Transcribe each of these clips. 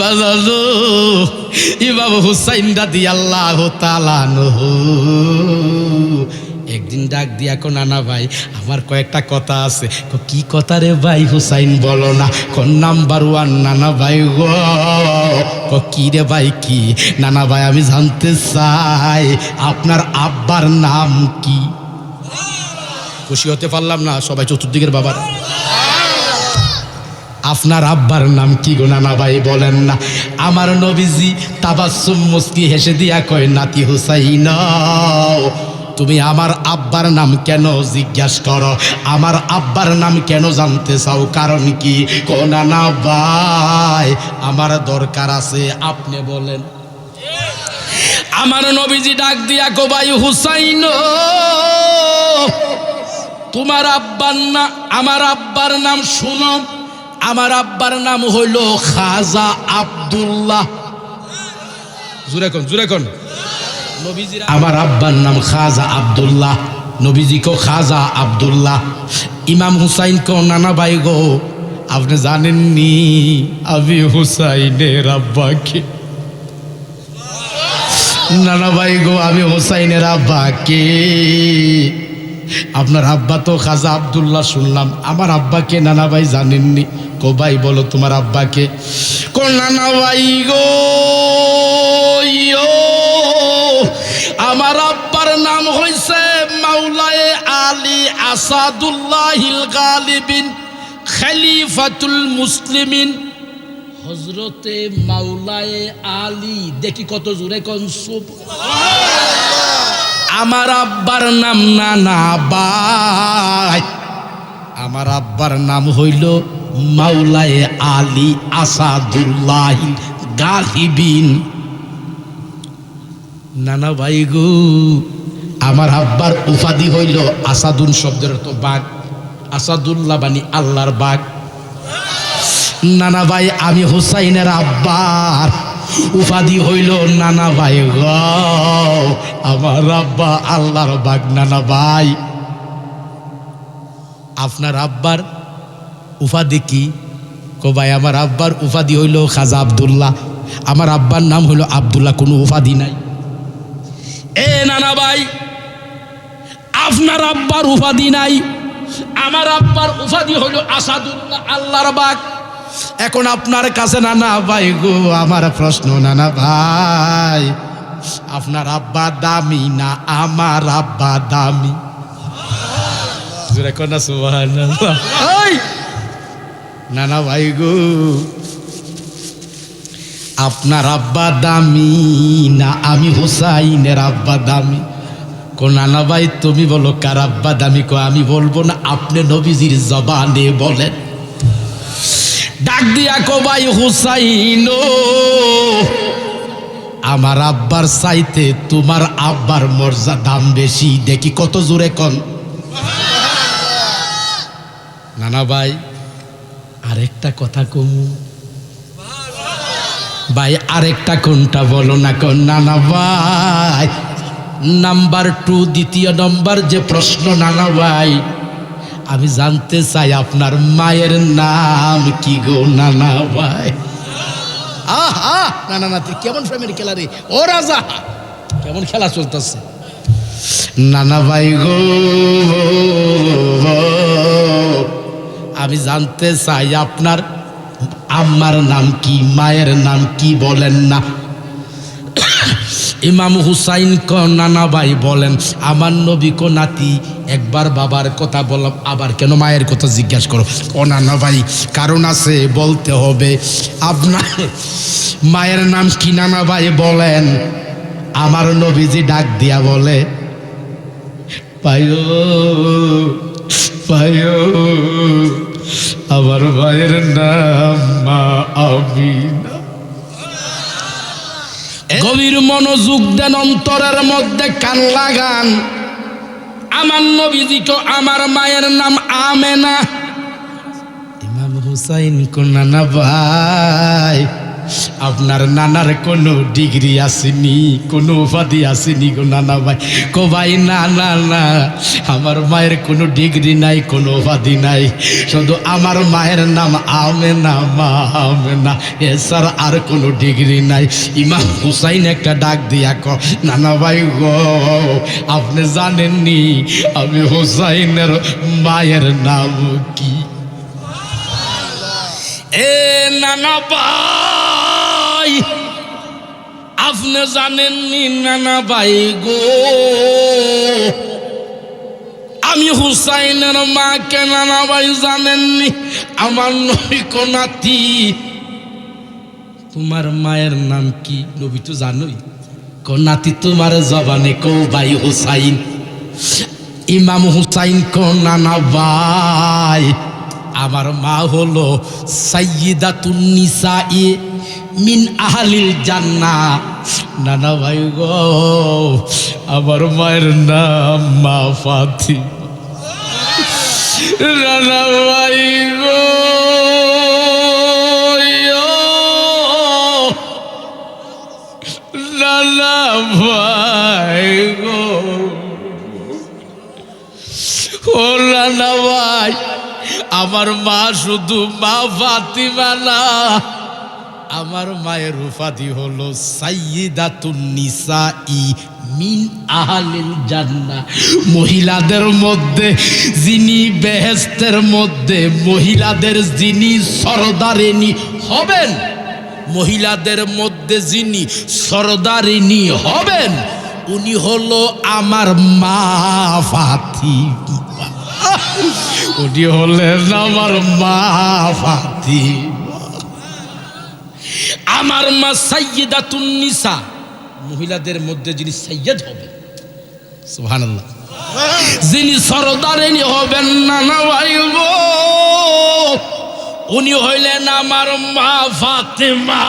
বাজানো ইমাম হুসাইন রাদি আল্লাহ একদিন ডাক দিয়া কো, নানা ভাই, আমার কয়েকটা কথা আছে। কো কথা রে ভাই হুসাইন, বলো না। কোন নাম্বার ওয়ান নানা ভাই গো কি রে ভাই, কি? নানা ভাই, আমি জানতে চাই, আপনার আব্বার নাম কি? খুশি হতে পারলাম না, সবাই চতুর্দিকের বাবার। আপনার আব্বার নাম কি গো নানা ভাই বলেন না? আমার নবীজি তাবাসুম মুস্কি হেসে দিয়া কয়, নাতি হুসাইন, তুমি আমার আব্বার নাম কেন জিজ্ঞাস করো? আমার আব্বার নাম কেন জানতে চাও? কারণ কি? কো, নানা ভাই, আমার দরকার আছে, আপনি বলেন। আমার নবীজি ডাক দিয়া কো ভাই হুসাইন, তোমার আব্বার না, আমার আব্বার নাম শুনো। আমার আব্বার নাম হইল খাজা আব্দুল্লাহ। জুরে কোন জুরে আমার আব্বার নাম খাজা আব্দুল্লাহ। নবীজি কো খাজা আব্দুল্লাহ। ইমাম হুসাইন কো নানা ভাই গো আপনি জানেননি আমি হুসাইনের আব্বাকে? নানা ভাই গো আমি হোসাইনের আব্বাকে। আপনার আব্বা তো খাজা আব্দুল্লাহ শুনলাম। আমার আব্বাকে নানা ভাই জানেননি। কো ভাই বলো তোমার আব্বাকে কো নানা ভাই গো আমার আব্বার নাম হইছে মাওলায়ে আলী আসাদুল্লাহিল গালিবিন, খলিফাতুল মুসলিমিন। হজরতে মাওলায়ে আলী, দেখি কত জোরে কোন আমার আব্বার নাম না বাই আমার আব্বার নাম হইল মাওলায়ে আলী আসাদুল্লাহ গালিবিন নানা ভাই গো, আমার আব্বার উপাধি হইল আসাদুন শব্দের তো বাঘ। আসাদুল্লাহ বানি আল্লাহর বাঘ। নানা ভাই, আমি হুসাইনের আব্বার উপাধি হইল নানা ভাই গ। আমার আব্বা আল্লাহর বাগ নানা ভাই। আপনার আব্বার উপাধি কি কো ভাই, আমার আব্বার উপাধি হইল খাজা আব্দুল্লাহ। আমার আব্বার নাম হইল আবদুল্লাহ, কোনো উপাধি নাই। এ নানা ভাই, আপনার আব্বার উপাধি নাই। আমার আব্বার উপাধি হইল আসাদুল্লাহ, আল্লাহর বাগ। এখন আপনার কাছে, নানা ভাই গো, আমার প্রশ্ন, নানা ভাই, আপনার আব্বা দামি না আমার আব্বা দামি? জোরে কর না সুবহানাল্লাহ। ওই! নানা ভাই গো, আপনার আব্বা দামি না আমি হুসাইনের আব্বা দামি? কো নানা ভাই, তুমি বলো কার আব্বা দামি? কো আমি বলব না, আপনি নবীজির জবানে বলেন। ডাক দিয়া কবাই হুসাইন আমার আব্বার চাইতে তোমার আব্বার মর্যা দাম বেশি। দেখি কত জোরে কন। নানা ভাই আরেকটা কথা কমু। ভাই, আরেকটা কোনটা বলো না কোন নানা ভাই। নাম্বার টু দ্বিতীয় নম্বর যে প্রশ্ন নানা ভাই। আমি জানতে চাই আপনার মায়ের নাম কি গো? নানা ভাই। আহা! না না না, তুই কেমন ফ্রেমের খেলা রে? ও রাজা! কেমন খেলা চলতেছে? নানা ভাই গো আমি জানতে চাই আপনার আম্মার নাম কি, মায়ের নাম কি বলেন না। ইমাম হুসাইন ক নানা ভাই বলেন, আমার নবী কো নাতি, একবার বাবার কথা বললাম, আবার কেন মায়ের কথা জিজ্ঞাসা করো? ও নানা ভাই, কারণ আছে, বলতে হবে। আপনার মায়ের নাম কি নানা ভাই বলেন? আমার নবীজি ডাক দিয়া বলে, পায়ো পায়ো। আমার ভাইয়ের নাম মা আমিনা। গভীর মনোযোগ দেন, অন্তরের মধ্যে কান লাগান। আমার নবীজি তো আমার মায়ের নাম আমেনা। ইমাম হুসাইন কোনানা ভাই। আপনার নানার কোনো ডিগ্রি আসেনি, কোনো উপাধি আসেনি গো নানা ভাই। কো ভাই না না না, আমার মায়ের কোনো ডিগ্রি নাই, কোনো উপাধি নাই। শুধু আমার মায়ের নাম আমেনা, মা আমেনা এছাড়া আর কোনো ডিগ্রি নাই। ইমাম হুসাইন একটা ডাক দিয়া ক নানা ভাই গো, আপনি জানেননি আমি হুসাইনের মায়ের নাম কি? এ নানা ভাই! আপনি জানেননি নানা ভাই গো? আমি হুসাইনের মাকে নানা ভাই জানেননি আমার নবী নাতি। তোমার মায়ের নাম কি? নবী তো জানোই। কো নাতি তোমার জবানে কো ভাই হুসাইন। ইমাম হুসাইন কো নানা ভাই। আমার মা হলো সাইয়িদাতুন নিসাই মিন আহলিল জান্নাহ নানা ভাই গো, আমার মায়ের নাম মা ফাতি নানা ভাই গো নানা ভাই গো। ও নানা ভাই। আমার মা শুধু মা ফাতিমা আমার মায়ের উপাধি হলো সাইয়িদাতুন নিসাই মিন আহলিল জান্নাহ। মহিলাদের মধ্যে যিনি বেহেস্তের মধ্যে, মহিলাদের যিনি সরদারিনী হবেন, মহিলাদের মধ্যে যিনি সরদারিনী হবেন, উনি হলো আমার মা ফাতিমা। উনি হলেন আমার মা ফাতিমা। আমার মা সাইয়্যিদাতুন নিসা। মহিলাদের মধ্যে যিনি সৈয়দ হবেন, সুবহানাল্লাহ। যিনি সরদারিনী হবেন নানা ভাই উনি হইলেন আমার মা ফাতেমা।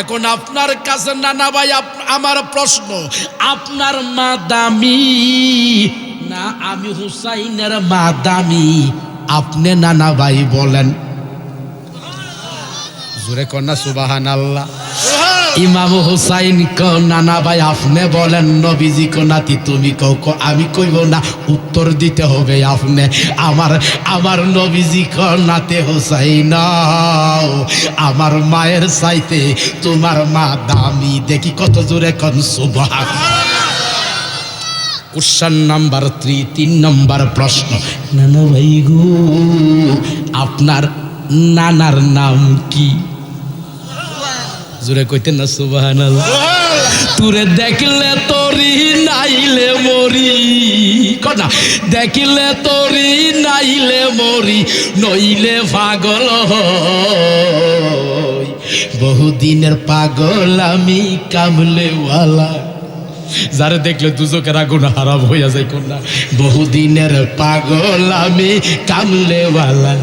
এখন আপনার কাছে নানা ভাই আমার প্রশ্ন, আপনার মা দামি? না, আমি হুসাইনের মা দামি আপনি নানা ভাই বলেন। জোরে কন্যা সুবাহান আল্লাহ ইমাম হুসাইন নানা ভাই, আপনি বলেন, নবীজি কো নাতি, তুমি কও, কো, আমি কইব না, উত্তর দিতে হবে আপনি। আমার আমার নবীজি ক নাতে হুসাইন, আমার মায়ের চাইতে তোমার মা দামি। দেখি কত জোরে কন সুবহান কোশ্চান নাম্বার থ্রি তিন নম্বর প্রশ্ন। নানা ভাই গো, আপনার নানার নাম কি? জোরে কইতেন না সুবাহান তুরে দেখলে তোরি নাইলে মরি। কনা দেখলে তোরি নাইলে মরি, নইলে পাগল। বহুদিনের পাগল আমি কামলেওয়ালা। যারে দেখলে দুজকের আগুন হারাম হইয়া যায় কন্যা। বহুদিনের পাগল আমি কামলেওয়ালা।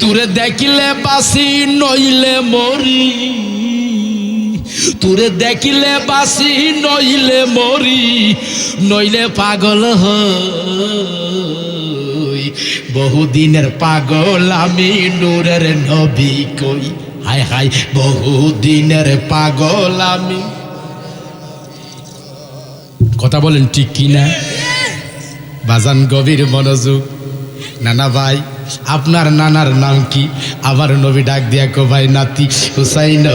তুরে দেখিলে বাসি নইলে মরি। তুরে দেখিলে বাসি নইলে মরি। নইলে পাগল হই। বহুদিনের পাগল আমি নূরের নবী কই। হায় হায়, বহুদিনের পাগল আমি কথা বলেন ঠিক কি না বাজান গভীর মনোযোগ। নানা ভাই, আপনার নানার নাম কি? আমার নবী ডাক দিয়া কো, ভাই নাতি হুসাইন।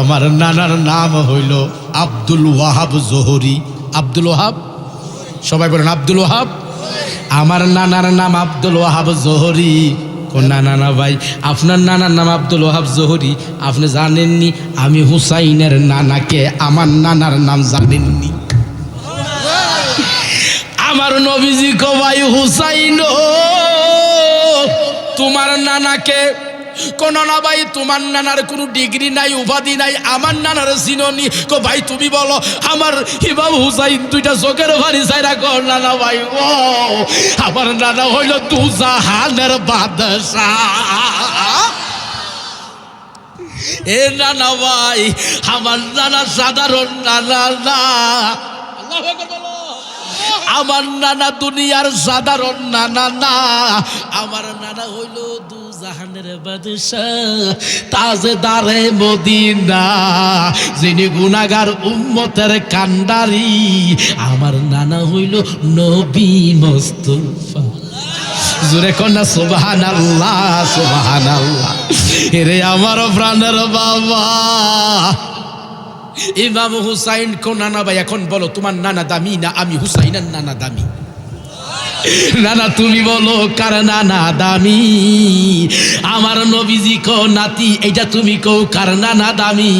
আমার নানার নাম হইল আব্দুল ওয়াহাব জোহরি। আব্দুল ওয়াহাব? সবাই বলেন আব্দুল ওয়াহাব। আমার নানার নাম আব্দুল ওয়াহাব জোহরি। না না না ভাই, আপনার নানার নাম আব্দুল ওহাব জোহরি, আপনি জানেননি, আমি হুসাইনের নানাকে, আমার নানার নাম জানেননি। আমার নবীজি কবাই হুসাইন তোমার নানাকে কোন না ভাই, তোমার নানার কোনো ডিগ্রি নাই, উপাধি নাই, আমার নানার চিননি কো ভাই, তুমি বলো, আমার ইমাম হুসাইন দুইটা চোখের ভারি চাইরা কো নানা ভাই, ও, আমার নানা হইল দু জাহানের বাদশাহ। এ নানা ভাই, আমার নানা সাধারণ নানা না। আমার নানা দুনিয়ার সাধারণ নানা না। আমার নানা হইল দু জাহানের বাদশাহ, তাজেদারে মদিনা, যিনি গুনাগার উম্মতের কান্ডারি। আমার নানা হইল নবী মোস্তফা। জোরে কন্যা সুবাহান আল্লাহ সুবাহান আল্লাহ এরে আমার প্রাণের বাবা। ইমাম হুসাইন কো নানা ভাই, এখন বলো, তোমার নানা দামি না আমি হুসাইনের নানা দামি? নানা, তুমি বলো, কার নানা দামি? আমার নবীজি কো নাতি, এইটা তুমি কো কার নানা দামি?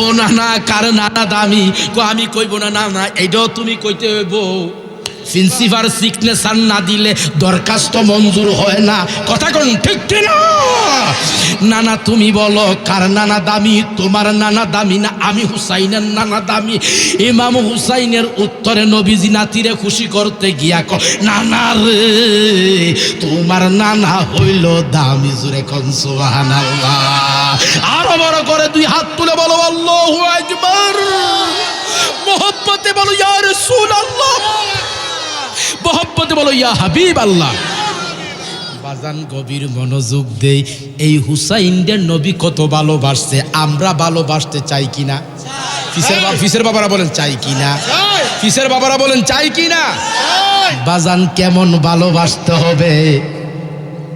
ও নানা, কার নানা দামি? কো আমি কইব না না, এইটাও তুমি কইতে হইব। প্রিন্সিপাল সিগনেচার না দিলে দরখাস্ত মঞ্জুর হয় না। কথা কোন, ঠিক না নানা, তুমি বলো, কার নানা দামি? তোমার নানা দামি না, আমি হুসাইনের নানা দামি। ইমাম হুসাইনের উত্তরে নবীজি নাতিরে খুশি করতে গিয়া ক নানা রে, তোমার নানা হইল দামি জুরে কন আরও বড় করে দুই হাত তুলে বলো, আল্লাহু আকবার। মোহব্বতে বলো, ইয়া রাসূলুল্লাহ। মোহব্বতে বলো ইয়া হাবিব আল্লাহ। বাজান গভীর মনোযোগ দেই। এই হুসাইনদের নবী কত ভালোবাসছে? আমরা ভালোবাসতে চাই কিনা? ফিসের ফিসের বাবারা বলেন চাই কিনা? ফিসের বাবারা বলেন চাই কিনা? বাজান কেমন ভালোবাসতে হবে?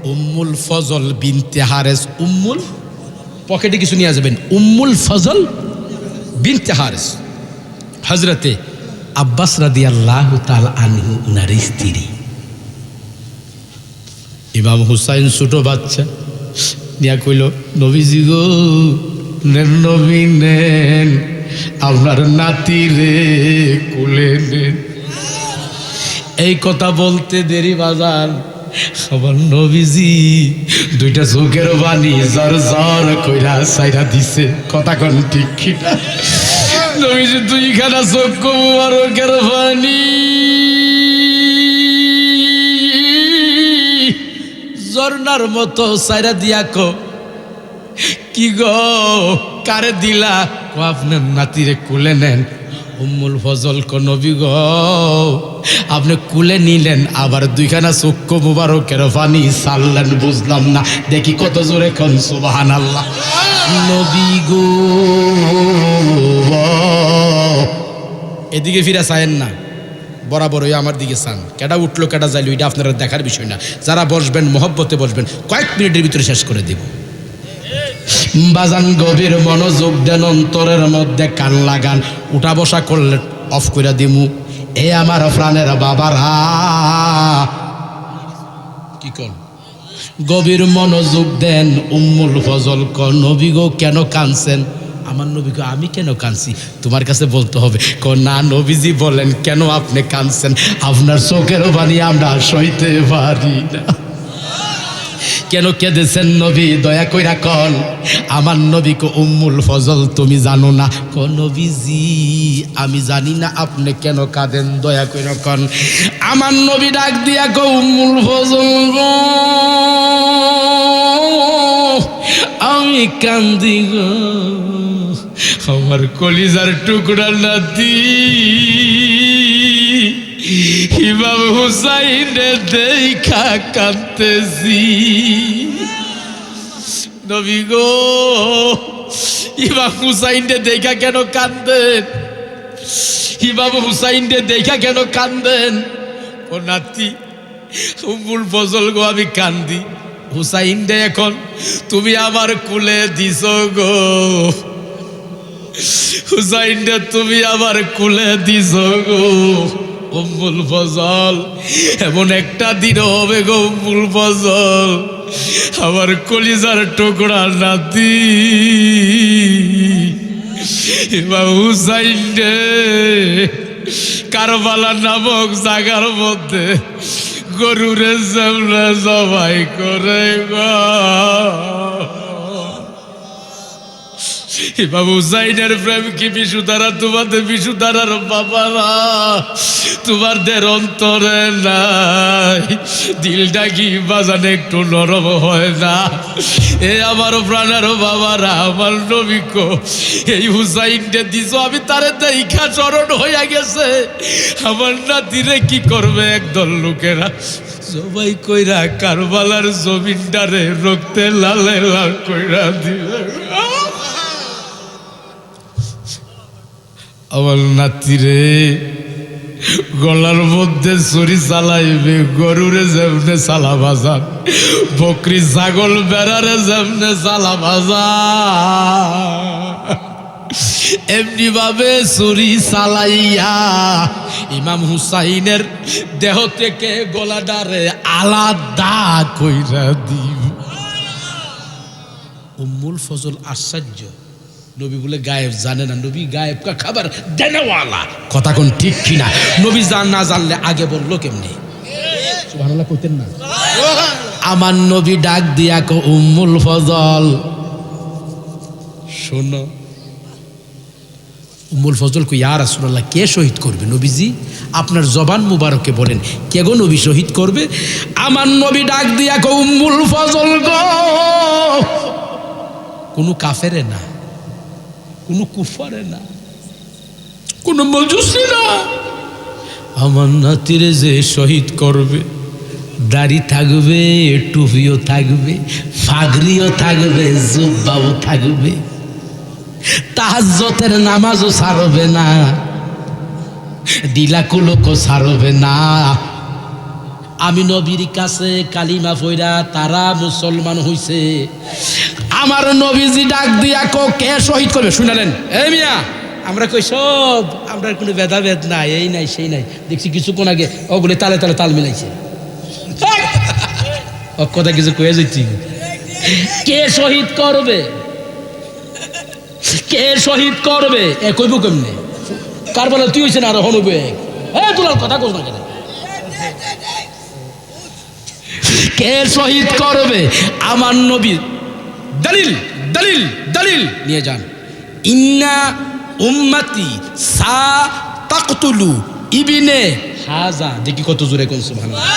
উম্মুল ফজল বিনতে হারেস। উম্মুল? পকেটে কিছু নিয়ে যাবেন উম্মুল ফজল বিনতে হারেস। হজরতে আব্বাস রাদি আল্লাহ তাল আনহু উনার স্ত্রী ইমাম হুসাইন ছোট বাচ্চা। নিয়া কইল, নবীজি গো, নেন নবী, নেন। আপনার নাতি রে, কুলে নেন। এই কথা বলতে দেরি বাজার। আমার নবীজি দুইটা চোখের বাণী জর জর কইরা সাইরা দিছে। কথা কোন ঠিক নবীজি দুইখানা চোখ মুবারকের বাণী। ঝর্ণার মতো সাইরা দিয়া কো। কি গো, কারে দিলা? কো, আপনার নাতিরে কুলে নেন। উম্মুল ফজল কো নবী গো। আপনি কুলে নিলেন, আবার দুইখানা চক্ষু মুবারকের পানি সারলেন, বুঝলাম না। দেখি কত জোরে কন সুবাহান আল্লাহ নবী গো এদিকে ফিরে চায়েন না। বরাবরই আমার দিকে চান। কেটা উঠল কেটা যাইলো, এটা আপনারা দেখার বিষয় না। যারা বসবেন, মহব্বতে বসবেন, কয়েক মিনিটের ভিতরে শেষ করে দেব। বাজান গভীর মনোযোগ দেন, অন্তরের মধ্যে কান লাগান। উঠা বসা করলে অফ করে দিমু। এ আমার প্রাণের বাবারা। কি কর গভীর মনোযোগ দেন উম্মুল ফজল ক নবী গো, কেন কানছেন আমার নবী গো, আমি কেন কানছি তোমার কাছে বলতে হবে। ক না, নবীজি বলেন, কেন আপনি কানছেন আপনার চোখেরও বাণী আমরা সইতে পারি না। কেন কেঁদেছেন নবী? দয়া কইরা কন, আমার নবী কো উম্মুল ফজল তুমি জানো না। নবীজি, আমি জানি না আপনি কেন কাঁদেন, দয়া কইরা কন। আমার নবী ডাক দিয়া কো উম্মুল ফজল আমি কান্দি গো। আমার কলিজার টুকরা নাতি ইমাম হুসাইনে দেখা কাঁদতেছি। নবী গো, ইমাম হুসাইনে দেখা কেন কান্দেন ইমাম হুসাইনে দেখা কেন কান্দেন ও নাতি, উম্মুল ফজল গো, আমি কান্দি। হুসাইন দে এখন তুমি আমার কুলে দিছ গো। হুসাইন দে তুমি আমার কুলে দিছ গো। উম্মুল ফজল, এমন একটা দিন হবে গো উম্মুল ফজল। আমার কলিজার টুকরা নাতি। এবার হুসাইন কারবালা নামক জাগার মধ্যে গরুরে সামনে জবাই করে গো। বাবু প্রেম কি বিশু তোমাদের বিশু অন্তরে নাই। দিলটা কি বাজানে একটু নরম হয় না। এ আমার প্রাণের বাবারা, আমার নবিক এই হুসাইনকে দিছ, আমি তারে দেখা চরণ হইয়া গেছে। আমার নাতিরে কি করবে একদল লোকেরা? সবাই কইরা কারবালার জমিনটারে রক্তে লালে লাল কইরা দিবে। আমার নাতিরে, গলার মধ্যে ছুরি চালাইবে, গরুরে যেমনে চালা বাজান বকরি ছাগল বেড়ারে যেমনে চালা বাজান এমনি ভাবে ছুরি চালাইয়া ইমাম হুসাইনের দেহ থেকে গলাডারে আলাদা কইরা দিব উম্মুল ফজল আশ্চর্য। নবী বলে গায়েব জানে না। নবী গায়েব কা খাবার দেনেওয়ালা। কথা কোন ঠিক কিনা? নবী জান না জানলে আগে বলল কেমনি? সুবহানাল্লাহ কইতেন না। আমার নবী ডাক দিয়া কো উম্মুল ফজল। শোনো। উম্মুল ফজল কো ইয়া রাসূলুল্লাহ কে শহীদ করবে নবীজি? আপনার জবান মুবারকে বলেন কে গো নবী শহীদ করবে? আমার নবী ডাক দিয়া কো উম্মুল ফজল গো। কোনো কাফেরে না। কোনো কুফারে না, কোনো মজুসি না। আমার নাতিরে যে শহীদ করবে, দাড়ি থাকবে, টুপিও থাকবে, ফাগরিও থাকবে, জুব্বাও থাকবে, তাহাজ্জতের নামাজও সারবে না দিলাকুলোকও সারবে না। আমি নবীর কাছে কালিমা ফইরা তারা মুসলমান হইছে। আমার নবীজি ডাক দিয়া কো কে শহীদ করবে শুনালেন এই মিয়া, আমরা কই সব, আমরা কোনো ভেদাভেদ নাই, এই নাই, সেই নাই। দেখছি কিছুক্ষণ আগে ওগুলি তালে তালে তাল মিলাইছে। কথা কিছু কয়ে যাচ্ছি কে শহীদ করবে? কে শহীদ করবে? এ কইব কেমনে? কার বলে তুই হয়েছে না আর হনুবে এ, তোলার কথা কোস না কেন? কে শহীদ করবে? আমার নবী দলিল দলিল দলিল। নিয়ে যান। ইন্না উম্মতি সা তাকতুলু ইবিনে হাজা। দেখি কত জোরে কোন সুবহানাল্লাহ।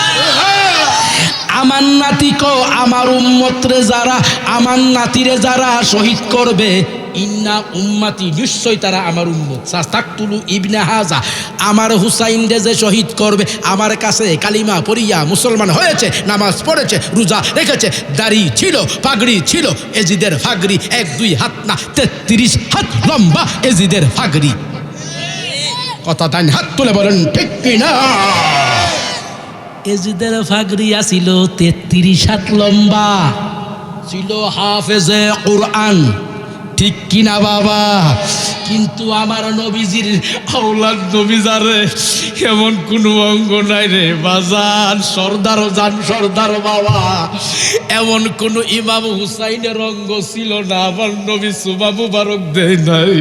আমার নাতিকে, আমার উম্মতরে যারা, আমার নাতিরে যারা শহীদ করবে ইন্না উম্মাতি নিশ্চয় তারা আমার উম্মত। সাস্তাকতুলু ইবনে হাজা আমার হুসাইন রে যে শহীদ করবে আমার কাছে কালিমা পড়িয়া মুসলমান হয়েছে নামাজ পড়েছে রোজা রেখেছে দাড়ি ছিল পাগড়ি ছিল এজিদের ফাগড়ি এক দুই হাত না তেত্রিশ হাত লম্বা এজিদের ফাগড়ি। কথা তাই হাত তুলে বলেন ঠিক কিনা? এজিদের ফাগরিয়া ছিল তেত্রিশ হাত লম্বা। ছিল হাফেজে কোরআন। ঠিক কিনা বাবা? কিন্তু আমার নবীজির আউলাদ নবীজারে এমন কোনো অঙ্গ নাই রে। বাজান সর্দারও জান, সর্দার বাবা। এমন কোন ইমাম হুসাইনের অঙ্গ ছিল না, আমার নবী সুবাবু বারক দেয় নাই।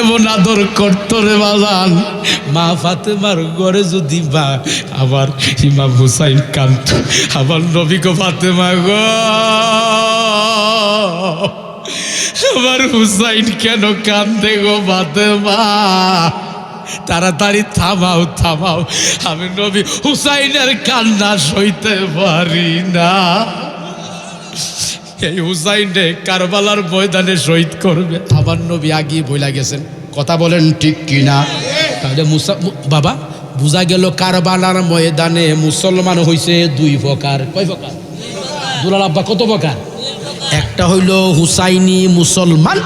এমন আদর করতো রে বাজান। মা ফাতেমার ঘরে যদি বা আবার ইমাম হুসাইন কান্ত, আবার নবী গো ফাতেমা গো। আমার হুসাইন কেন কান্দে গো ফাতেমা? তাড়াতাড়ি থামাও থামাও। আমি নবী হুসাইনের কান্না সইতে পারি না। এই হুসাইনে কারবালার ময়দানে শহীদ করবে। আমার নবী আগিয়ে বইলা গেছেন। কথা বলেন ঠিক কিনা? তাহলে মুসা বাবা, বোঝা গেল কারবালার ময়দানে মুসলমান হইছে দুই প্রকার। কয় প্রকার? দুলাল আব্বা, কত প্রকার? একটা হইল হুসাইনি মুসলমান,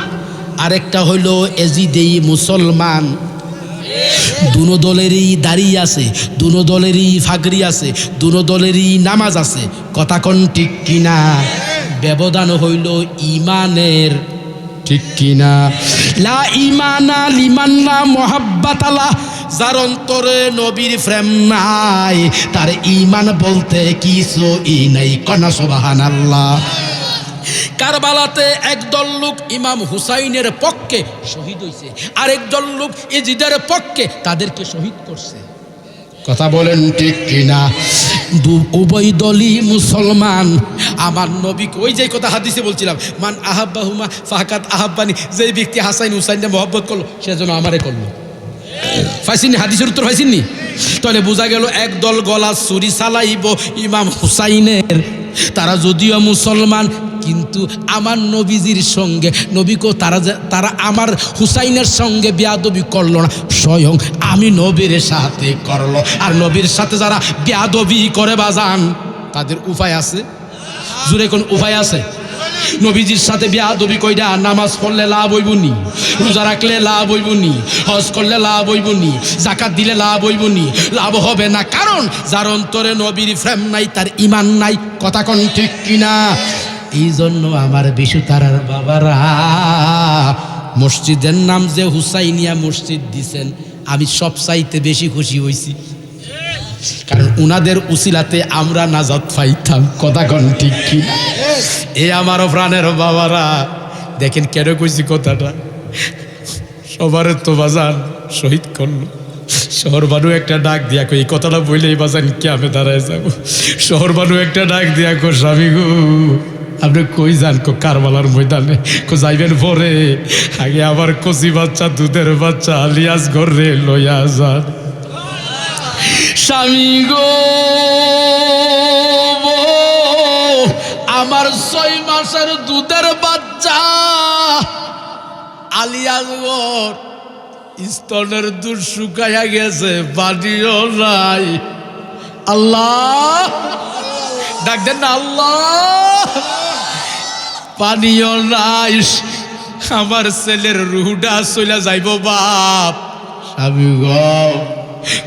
আরেকটা হইল এজিদেই মুসলমান। দুনো দলেরই দাড়ি আছে, দুনো দলেরই ফাগরি আছে, দুনো দলেরই নামাজ আছে। কথা কোন ঠিক কিনা? ব্যবধান হইল ইমানের ঠিক কিনা? লা ইমানা লিমান্না মোহাব্বাতালা যার অন্তরে নবীর প্রেম নাই, তার ইমান বলতে কিছু ই নাই। কনা সোবাহান আল্লাহ কারবালাতে একদল লোক ইমাম হুসাইনের পক্ষে শহীদ হয়েছে আর একদল লোক ইজিদের পক্ষে তাদেরকে শহীদ করছে। কথা বলেন ঠিক কিনা? উভয় দলই মুসলমান। আমার নবী ওই যে কথা হাদিসে বলছিলাম? মান আহাব্বাহুমা ফাহাকাত আহাব্বানি। যেই ব্যক্তি হাসাইন হুসাইনটা মহব্বত করল, সে যেন আমারে করল। পাইছিনি হাদিসের উত্তর পাইছিনি তাহলে বোঝা গেল এক দল গলা ছুরি চালাইব ইমাম হুসাইনের। তারা যদিও মুসলমান, কিন্তু আমার নবীজির সঙ্গে নবীকে তারা তারা আমার হুসাইনের সঙ্গে বেয়াদবি করল না, স্বয়ং আমি নবীর সাথে করল। আর নবীর সাথে যারা বেয়াদবি করে বাজান, তাদের উপায় আছে? জুড়ে কোন উপায় আছে? নবীজির সাথে বিয়াদবি কইরা নামাজ পড়লে লাভ হইবনি, রোজা রাখলে লাভ হইবনি, হজ করলে লাভ হইবনি জাকাত দিলে লাভ হইবনি, লাভ হবে না। কারণ যার অন্তরে নবীর প্রেম নাই, তার ইমান নাই, কথা কোন ঠিক কিনা? এই জন্য আমার বিশু তারার বাবারা, মসজিদের নাম যে হুসাইনিয়া মসজিদ দিছেন, আমি সব চাইতে বেশি খুশি হইছি। কারণ উনাদের উসিলাতে আমরা নাজাত পাইতাম, কথা কন ঠিক কি? এ আমার প্রাণের বাবারা, দেখেন কেন কইছি কথাটা। সবার তো বাজান শহীদ করল। শহর বানু একটা ডাক দিয়া কই, এই কথাটা বললেই বাজান কে আমি দাঁড়ায় যাব। শহর বানু একটা ডাক দিয়া কো, স্বামী গো, আপনি কই যান কো কারবালার ময়দানে? কো যাইবেন পরে? আগে আবার কচি বাচ্চা, দুধের বাচ্চা, আলিয়াস ঘরে লইয়া যান। স্বামী গো, আমার ছয় মাসের দুধের বাচ্চা। আলিয়াজগর স্তনের দুধ শুকাইয়া গেছে পানিও নাই। আল্লাহ, ডাক দেন না, আল্লাহ। পানিও নাই। আমার ছেলের রুহুটা চলে যাইব বাপ। স্বামী গো।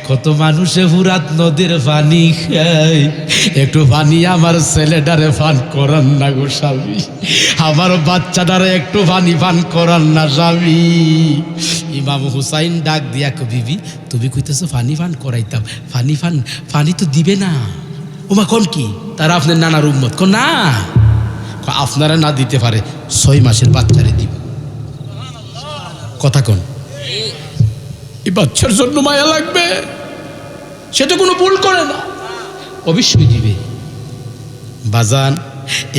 কত মানুষে ফুরাত নদীর পানি খায়। একটু পানি আমার ছেলেটারে পান করান না গো স্বামী। আমার বাচ্চাটারে একটু পানি পান করান না স্বামী। ইমাম হুসাইন ডাক দিয়া বিবি, তুমি কইতেছো পানি পান করাইতাম। পানি পান, পানি তো দিবে না। ওমা, কোন কি? তারা আপনার নানার উম্মত। কোন না? আপনারা না দিতে পারে, ছয় মাসের বাচ্চারে দিব। কথা কোন। এই বাচ্চার জন্য মায়া লাগবে? সে তো কোনো ভুল করে না। অবশ্যই দিবে। বাজান,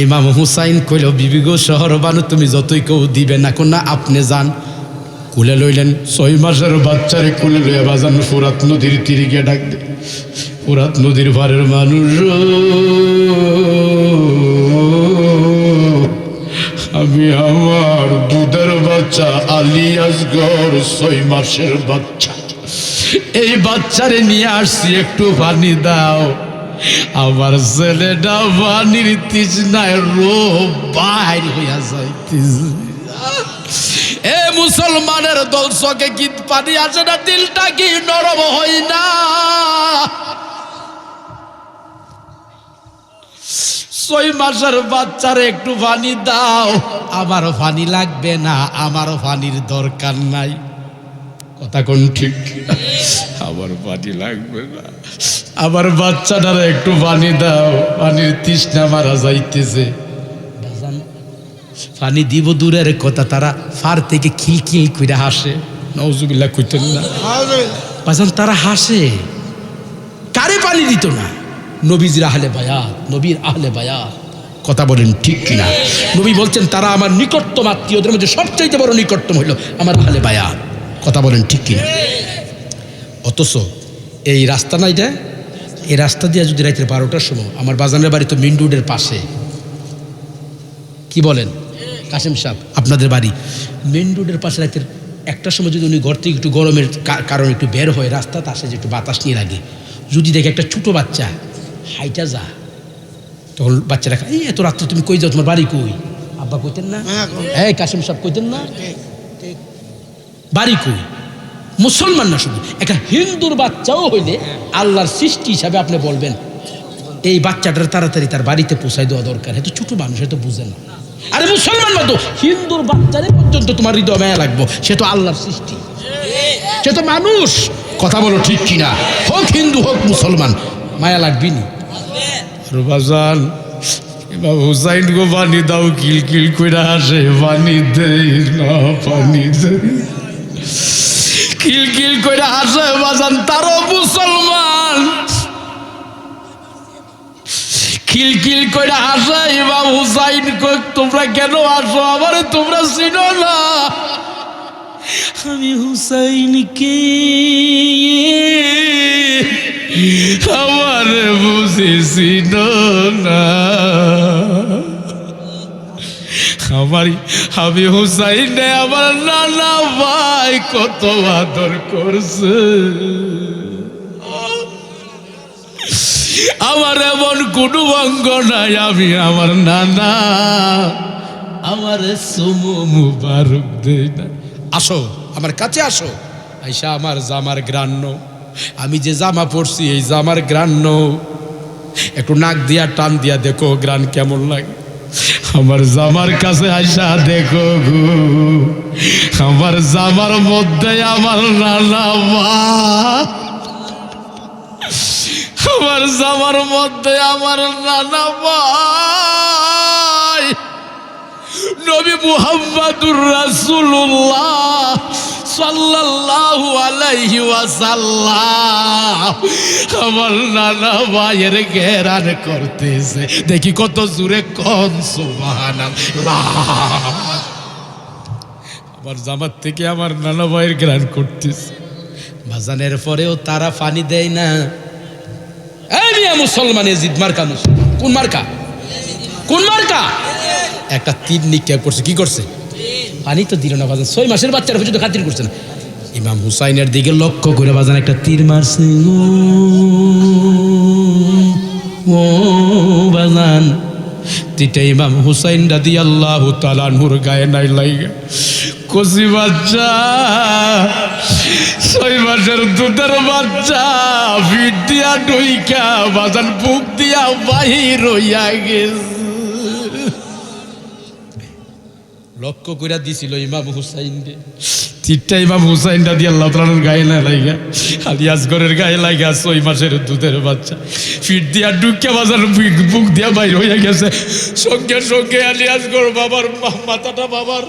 ইমাম হুসাইন কইল বিবিগো শহর বানু, তুমি যতই কেউ দিবে না কোন না, আপনি যান। কুলে লইলেন, ছয় মাসের বাচ্চারে কুলে লইয়া বাজান, ফুরাত নদীর তীরে গিয়ে ডাক দে। ফুরাত নদীর পারের মানুষ আমি আমার দুধের বাচ্চা আলিয়াসগর ছয় মাসের বাচ্চা। এই বাচ্চারে নিয়ে আসছি, একটু পানি দাও। আমার ছেলেটা পানির তৃষ্ণায় রো বাইর হইয়া যাইতেছে। এ মুসলমানের দল চকে কি পানি আছে না? দিলটা কি নরম হই না? ছয় মাসের বাচ্চারে একটু পানি দাও। আমারও পানি লাগবে না আমারও পানির দরকার নাই। কথা কোন ঠিক? আমার পানি লাগবে না। আমার বাচ্চাটারে একটু পানি দাও। পানির তৃষ্ণা মারা যাইতেছে। পানি দিব দূরের কথা তারা ফার থেকে খিলখিল করে হাসে। নজুবিল্লা কইতেন না। বাজান তারা হাসে। কারে পানি দিত না? নবীজির আহলে বায়াত, নবীর আহলে বায়াত। কথা বলেন ঠিক কিনা? নবী বলছেন, তারা আমার নিকটতম আত্মীয়দের মধ্যে সবচাইতে বড় নিকটতম হইল আমার আহলে বায়াত। কথা বলেন ঠিক কিনা? অথচ এই রাস্তা না এটা এই রাস্তা দিয়ে যদি রাইতের বারোটার সময়, আমার বাজানের বাড়ি তো মেন রোডের পাশে। কি বলেন? কাসেম সাহেব, আপনাদের বাড়ি। মেন রোডের পাশে রাতের একটার সময় যদি উনি ঘর থেকে একটু গরমের কারণে একটু বের হয় রাস্তাতে আসে যে একটু বাতাস নিয়ে লাগে। যদি দেখে একটা ছোটো বাচ্চা হাইটা যা তখন বাচ্চারা এই এত রাত্রে তুমি কই যাও? তোমার বাড়ি কই? আব্বা কইতেন না। হ্যাঁ কাসেম সাহেব কইতেন না? বাড়ি কই? মুসলমান না শুধু একটা হিন্দুর বাচ্চাও হইলে আল্লাহর সৃষ্টি হিসাবে আপনি বলবেন। এই বাচ্চাটার তাড়াতাড়ি তার বাড়িতে পৌঁছাই দেওয়া দরকার। হয়তো ছোট মানুষ এত বুঝে না। আরে মুসলমান না তো হিন্দুর বাচ্চারে পর্যন্ত তোমার হৃদয় মায়া লাগবো। সে তো আল্লাহর সৃষ্টি। সে তো মানুষ। কথা বলো ঠিক কিনা? হোক হিন্দু হোক মুসলমান মায়া লাগবি নি। রুবাজান এবার হুসাইন গো পানি দাও, কিল কিল করে আসে পানি দেই না পানি দেই। কিল কিল করে আসে, বাজান, তারও মুসলমান। খিলখিল করে আসা ইমাম হুসাইন তোমরা কেন আসো? আমারে তোমরা চিনো না। আমি হুসাইনকে আমার বুঝেছি না আমার আমি হুসাইন, আমার নানা ভাই কত আদর করছে। আমার এমন কোনো অঙ্গ নাই, আমি আমার নানা। আমার সুমু মুবারক দেই না আসো, আমার কাছে আসো। আইসা আমার জামার গ্রান্ন। আমি যে জামা পরছি, এই জামার গ্রান্ন একটু নাক দিয়া, টান দিয়া দেখো গ্রান কেমন লাগে। আমার জামার কাছে আইসা দেখো গো। আমার জামার মধ্যে আমার নানা মা। আমার জামার মধ্যে আমার নানা ভাই। নবী মুহাম্মাদুর রাসূলুল্লাহ। সাল্লাল্লাহু আলাইহি ওয়াসাল্লাম আমার নানা ভাইয়ের ঘেরান করতেছে। দেখি কত জোরে কোন, সুবহানাল্লাহ। আমার জামার থেকে আমার নানা ভাইয়ের ঘেরান করতেছে। বাজানের পরেও তারা পানি দেয় না। মুসলমান এজিদ মার্কা কোন মার্কা? কোন মার্কা? একটা তীর নিক্ষেপ করছে, কি করছে? পানি তো দিল না, বাজান। ছয় মাসের বাচ্চারা পর্যন্ত খাতির করছে না। ইমাম হুসাইনের দিকে লক্ষ্য করে বাজান একটা তীর মারছে। ও বাজান। তিটা ইমাম হুসাইন রাদি আল্লাহ তালানহুর গায়ে নাই লাইগা। কচি বাচ্চা, ছয় মাসের দুধের বাচ্চা, ভিট দিয়া ডইকা বাজান বুক দিয়া বাহির হইয়া গেছে। লক্ষ্য করে দিছিল ইমাম হুসাইন রে তিনটা ইমাম হুসাইন দাদি আল্লাহ তালার গায়ে না লাগা খালি আসগরের গায়ে লাগা ছয় মাসের দুধের বাচ্চা। ফিট দিয়া ডুকে বাজার বুক- দিয়া বাইর হইয়া গেছে। সঙ্গে সঙ্গে আলি আসগর বাবার মাথাটা বাবার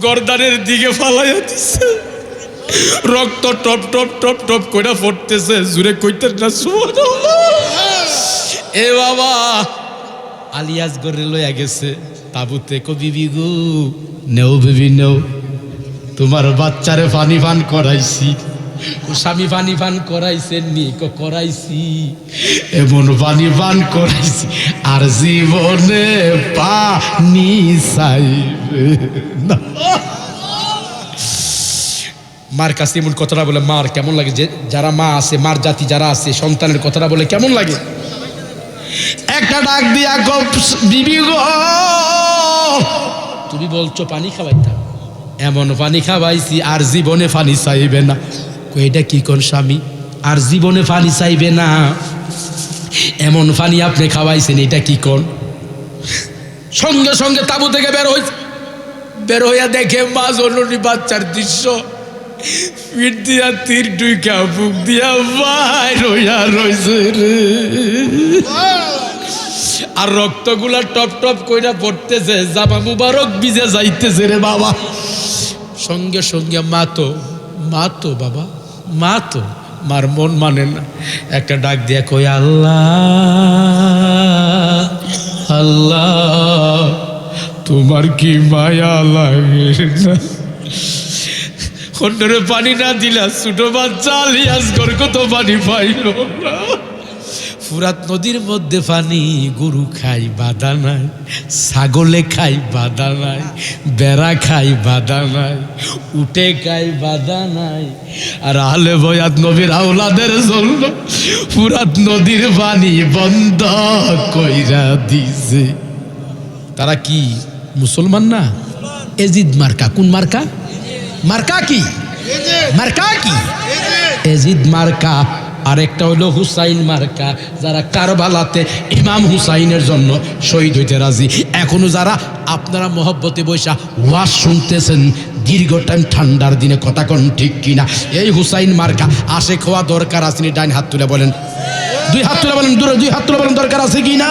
গরদানের দিকে ফালাইয়া দিছে। রক্ত টপ টপ টপ টপ কইরা পড়তেছে। জুড়ে কইতে না সুবহানাল্লাহ। এ বাবা আলিয়াস গরে লইয়া গেছে। তাবুতে কো বিবি গো, নেও বিবি নেও। তোমার বাচ্চারে পানি পান করাইছি স্বামী পানি পান করাইছেন নি করাইছি। এমন পানি পান করাইছি, আর জীবনে পানি চাইবে মার কাছে এমন কথাটা বলে, মার কেমন লাগে যে, যারা মা আছে, মার জাতি যারা আছে, সন্তানের কথাটা বলে কেমন লাগে? একটা ডাক দিয়া বিবি গো। তুমি বলছো পানি খাওয়াইতা এমন পানি খাওয়াইছি আর জীবনে পানি চাইবে না। এটা কি কোন স্বামী? আর জীবনে পানি চাইবে না। এমন পানি আপনি খাওয়াইছেন এটা কি কোন? সঙ্গে সঙ্গে তাবু থেকে বের হয়েছে বের হইয়া দেখে মা জননী বাচ্চার দৃশ্য। পিঠ দিয়া তীর ডুইকা, বুক দিয়া বাইর হইয়া রইছে রে। আর রক্তগুলা টপ টপ কইরা পড়তেছে, জামা মুবারক বিজে যাইতেছে রে বাবা। সঙ্গে সঙ্গে মা তো মা তো বাবা, মা তো, মার মন মানে না। একটা ডাক দিয়া কই আল্লাহ আল্লাহ, তোমার কি মায়া লাগে না? অন্যরে পানি না দিলা, ছোট বাচ্চা আলিয়াস ঘর কত পানি পাইল ফুরাত নদীর মধ্যে পানি, গরু খাই বাধা নাই, ছাগলে খাই বাধা নাই, বেড়া খাই বাধা নাই উঠে খাই বাধা নাই। আর আলে বয়াত নবীর আওলাদের জন্য ফুরাত নদীর পানি বন্ধ কইরা দিছে। তারা কি মুসলমান না? এজিদ মার্কা, কোন মার্কা? মার্কা কি মার্কা কি এজিদ মার্কা আরেকটা হলো হুসাইন মার্কা যারা কারবালাতে ইমাম হুসাইনের জন্য শহীদ হইতে রাজি। এখনও যারা আপনারা মহব্বতে বৈশা ওয়াজ শুনতেছেন দীর্ঘ টাইম ঠান্ডার দিনে কথা কোন ঠিক কিনা। এই হুসাইন মার্কা আসে খোয়া দরকার আছেনি ডাইন হাত তুলে বলেন। দুই হাত তুলে বলেন দূরে দুই হাত তুলে বলেন দরকার আছে কিনা?